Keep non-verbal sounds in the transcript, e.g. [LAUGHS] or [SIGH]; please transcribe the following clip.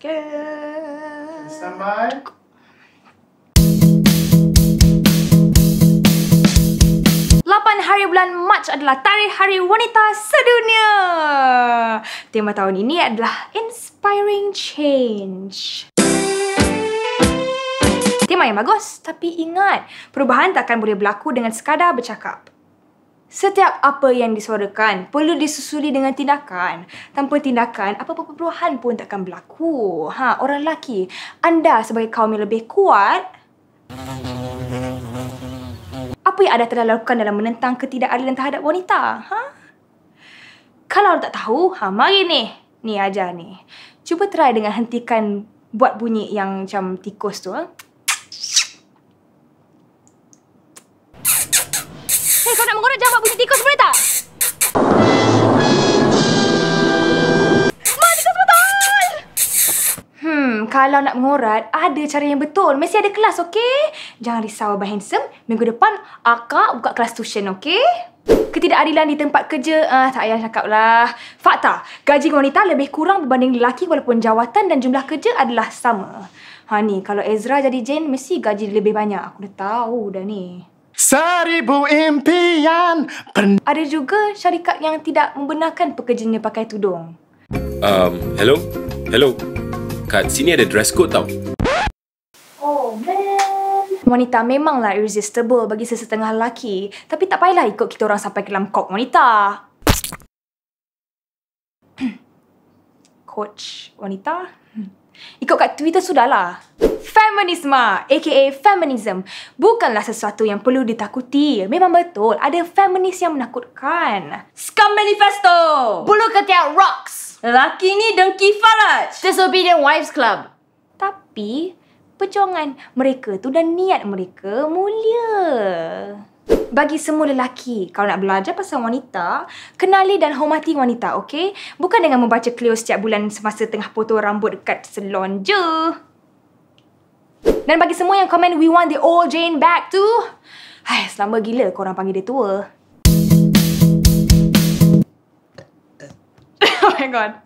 Okay. Standby. Lapan hari bulan Mac adalah Tarikh Hari Wanita Sedunia. Tema tahun ini adalah Inspiring Change. Tema yang bagus, tapi ingat, perubahan takkan boleh berlaku dengan sekadar bercakap. Setiap apa yang disuarakan perlu disusuli dengan tindakan. Tanpa tindakan, apa-apa perubahan pun takkan berlaku. Ha, orang lelaki, anda sebagai kaum yang lebih kuat, apa yang anda telah lakukan dalam menentang ketidakadilan terhadap wanita? Ha? Kalau tak tahu, ha, mari ni. Ni ajar ni. Cuba try dengan hentikan buat bunyi yang macam tikus tu. Ha? Hei, kau nak mengorak jangan buat bunyi tikus boleh tak? Hmm, kalau nak mengorat, ada cara yang betul. Mesti ada kelas, okey? Jangan risau, Abang Handsome. Minggu depan, akak buka kelas tuition, okey? Ketidakadilan di tempat kerja, ah tak payah cakap lah. Fakta, gaji wanita lebih kurang berbanding lelaki walaupun jawatan dan jumlah kerja adalah sama. Ha ni, kalau Ezra jadi Jane, mesti gaji lebih banyak. Aku dah tahu dah ni. Seribu impian pen... Ada juga syarikat yang tidak membenarkan pekerjanya pakai tudung. Um, hello? Hello? Kat sini ada dress code tau. Oh man. Wanita memanglah irresistible bagi sesetengah lelaki. Tapi tak payahlah ikut kita orang sampai ke dalam kok wanita. [CLEARS THROAT] Coach wanita? Hmm. Ikut kat Twitter sudahlah. Feminisme aka feminism bukanlah sesuatu yang perlu ditakuti. Memang betul ada feminis yang menakutkan. Scum Manifesto! Bulu ketiak rocks! Lelaki ni dengki Faraj! Disobedient Wives Club! Tapi perjuangan mereka tu dan niat mereka mulia. Bagi semua lelaki, kalau nak belajar pasal wanita, kenali dan hormati wanita, okey? Bukan dengan membaca Cleo setiap bulan semasa tengah potong rambut dekat salon je. Dan bagi semua yang komen, we want the old Jane back tu. Hai, selama gila korang panggil dia tua. [LAUGHS] oh my god.